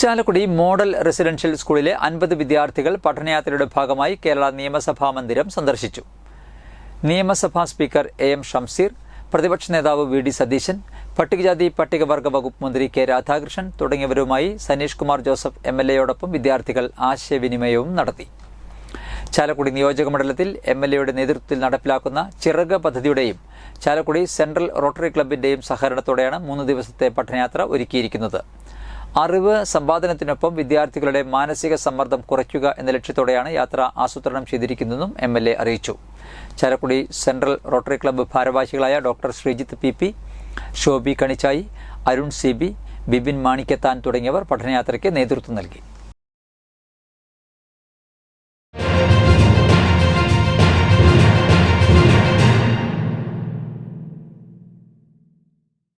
Chalakudy model residential സ്കൂളിലെ അൻപത് വിദ്യാർത്ഥികൾ പഠനയാത്രയുടെ ഭാഗമായി കേരള നിയമസഭാ മന്ദിരം സന്ദർശിച്ചു. നിയമസഭാ സ്പീക്കർ എ എം ഷംസീർ പ്രതിപക്ഷ നേതാവ് വി ഡി സതീശൻ പട്ടികജാതി പട്ടികവർഗ വകുപ്പ് മന്ത്രി കെ രാധാകൃഷ്ണൻ തുടങ്ങിയവരുമായി സനീഷ് കുമാർ ജോസഫ് എം എൽ എയോടൊപ്പം വിദ്യാർത്ഥികൾ ആശയവിനിമയവും നടത്തി. ചാലക്കുടി നിയോജക മണ്ഡലത്തിൽ എം എൽ എയുടെ നേതൃത്വത്തിൽ നടപ്പിലാക്കുന്ന ചിറക് പദ്ധതിയുടെയും ചാലക്കുടി സെൻട്രൽ റോട്ടറി ക്ലബിന്റെയും സഹകരണത്തോടെയാണ് മൂന്ന് ദിവസത്തെ പഠനയാത്ര ഒരുക്കിയിരിക്കുന്നത്. അറിവ് സമ്പാദനത്തിനൊപ്പം വിദ്യാർത്ഥികളുടെ മാനസിക സമ്മർദ്ദം കുറയ്ക്കുക എന്ന ലക്ഷ്യത്തോടെയാണ് യാത്ര ആസൂത്രണം ചെയ്തിരിക്കുന്നതെന്നും എം എൽ എ അറിയിച്ചു. ചാലക്കുടി സെൻട്രൽ റോട്ടറി ക്ലബ്ബ് ഭാരവാഹികളായ doctor Sreejith P P Shobi Kanichai Arun C B Bibin Manikkathan തുടങ്ങിയവർ പഠനയാത്രയ്ക്ക് നേതൃത്വം നൽകി.